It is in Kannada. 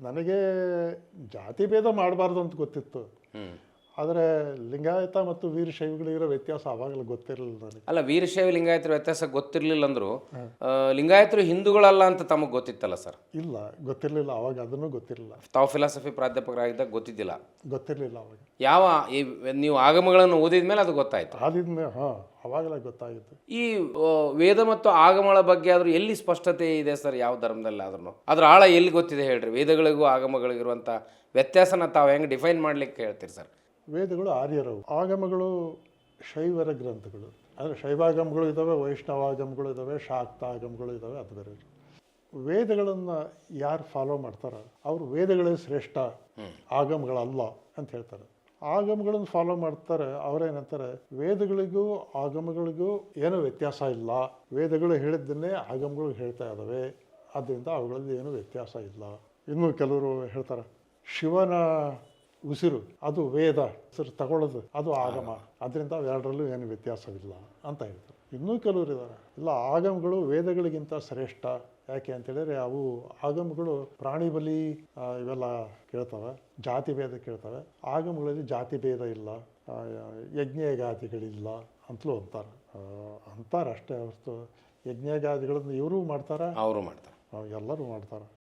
ನನಗೆ ಜಾತಿ ಭೇದ ಮಾಡಬಾರ್ದು ಅಂತ ಗೊತ್ತಿತ್ತು. ಆದರೆ ಲಿಂಗಾಯತ ಮತ್ತು ವೀರಶೈವಿಗಳಿರೋ ವ್ಯತ್ಯಾಸ ಆವಾಗಲೂ ಗೊತ್ತಿರಲಿಲ್ಲ ನನಗೆ. ಅಲ್ಲ ವೀರಶೈವ ಲಿಂಗಾಯತರ ವ್ಯತ್ಯಾಸ ಗೊತ್ತಿರಲಿಲ್ಲ ಅಂದರು ಲಿಂಗಾಯತರು ಹಿಂದೂಗಳಲ್ಲ ಅಂತ ತಮಗೆ ಗೊತ್ತಿತ್ತಲ್ಲ ಸರ್? ಇಲ್ಲ ಗೊತ್ತಿರಲಿಲ್ಲ ಅವಾಗ ಅದನ್ನು ಗೊತ್ತಿರಲಿಲ್ಲ. ತಾವು ಫಿಲಾಸಫಿ ಪ್ರಾಧ್ಯಾಪಕರಾಗಿದ್ದಾಗ ಗೊತ್ತಿದ್ದಿಲ್ಲ. ಗೊತ್ತಿರಲಿಲ್ಲ ಅವಾಗ. ಯಾವ ಈ ನೀವು ಆಗಮಗಳನ್ನು ಓದಿದ ಮೇಲೆ ಅದು ಗೊತ್ತಾಯ್ತು. ಆದಿದ್ಮೇಲೆ ಹಾಂ ಅವಾಗಲೇ ಗೊತ್ತಾಗಿತ್ತು. ಈ ವೇದ ಮತ್ತು ಆಗಮಗಳ ಬಗ್ಗೆ ಆದರೂ ಎಲ್ಲಿ ಸ್ಪಷ್ಟತೆ ಇದೆ ಸರ್ ಯಾವ ಧರ್ಮದಲ್ಲಿ ಆದ್ರೂ ಅದ್ರ ಆಳ ಎಲ್ಲಿ ಗೊತ್ತಿದೆ ಹೇಳ್ರಿ? ವೇದಗಳಿಗೂ ಆಗಮಗಳಿಗಿರುವಂಥ ವ್ಯತ್ಯಾಸನ ತಾವು ಹೆಂಗೆ ಡಿಫೈನ್ ಮಾಡ್ಲಿಕ್ಕೆ ಹೇಳ್ತೀರಿ ಸರ್? ವೇದಗಳು ಆರ್ಯರವು ಆಗಮಗಳು ಶೈವರ ಗ್ರಂಥಗಳು. ಅಂದರೆ ಶೈವಾಗಮಗಳು ಇದ್ದಾವೆ ವೈಷ್ಣವಾಗಮಗಳು ಇದ್ದಾವೆ ಶಾಕ್ತ ಆಗಮಗಳು ಇದ್ದಾವೆ ಅದು ಬೇರೆ ವೇದಗಳನ್ನು ಯಾರು ಫಾಲೋ ಮಾಡ್ತಾರೋ? ಅವರು ವೇದಗಳೇ ಶ್ರೇಷ್ಠ, ಆಗಮಗಳಲ್ಲ ಅಂತ ಹೇಳ್ತಾರೆ. ಆಗಮಗಳನ್ನು ಫಾಲೋ ಮಾಡ್ತಾರೆ, ಅವರೇನಂತಾರೆ? ವೇದಗಳಿಗೂ ಆಗಮಗಳಿಗೂ ಏನೂ ವ್ಯತ್ಯಾಸ ಇಲ್ಲ. ವೇದಗಳು ಹೇಳಿದ್ದನ್ನೇ ಆಗಮಗಳು ಹೇಳ್ತಾ ಇದ್ದಾವೆ ಆದ್ದರಿಂದ ಅವುಗಳಲ್ಲಿ ಏನೂ ವ್ಯತ್ಯಾಸ ಇಲ್ಲ. ಇನ್ನು ಕೆಲವರು ಹೇಳ್ತಾರೆ, ಶಿವನ ಉಸಿರು ಅದು ವೇದ ಉಸಿರು ತಗೊಳ್ಳೋದು ಅದು ಆಗಮ. ಅದರಿಂದ ಅವೆರಡರಲ್ಲೂ ಏನು ವ್ಯತ್ಯಾಸವಿಲ್ಲ ಅಂತ ಹೇಳ್ತಾರೆ ಇನ್ನೂ ಕೆಲವರು ಇದ್ದಾರೆ ಇಲ್ಲ ಆಗಮಗಳು ವೇದಗಳಿಗಿಂತ ಶ್ರೇಷ್ಠ. ಯಾಕೆ ಅಂತೇಳಿದರೆ ಅವು ಆಗಮಗಳು ಪ್ರಾಣಿ ಬಲಿ ಇವೆಲ್ಲ ಕೇಳ್ತವೆ ಜಾತಿ ಭೇದ ಕೇಳ್ತವೆ. ಆಗಮಗಳಲ್ಲಿ ಜಾತಿ ಭೇದ ಇಲ್ಲ ಯಜ್ಞಗಾದಿಗಳಿಲ್ಲ ಅಂತಲೂ ಅಂತಾರೆ. ಅಂತಾರೆ ಅಷ್ಟೇ ಹೊರತು. ಯಜ್ಞಗಾದಿಗಳನ್ನು ಇವರು ಮಾಡ್ತಾರೆ? ಅವರು ಮಾಡ್ತಾರೆ. ಎಲ್ಲರೂ ಮಾಡ್ತಾರೆ.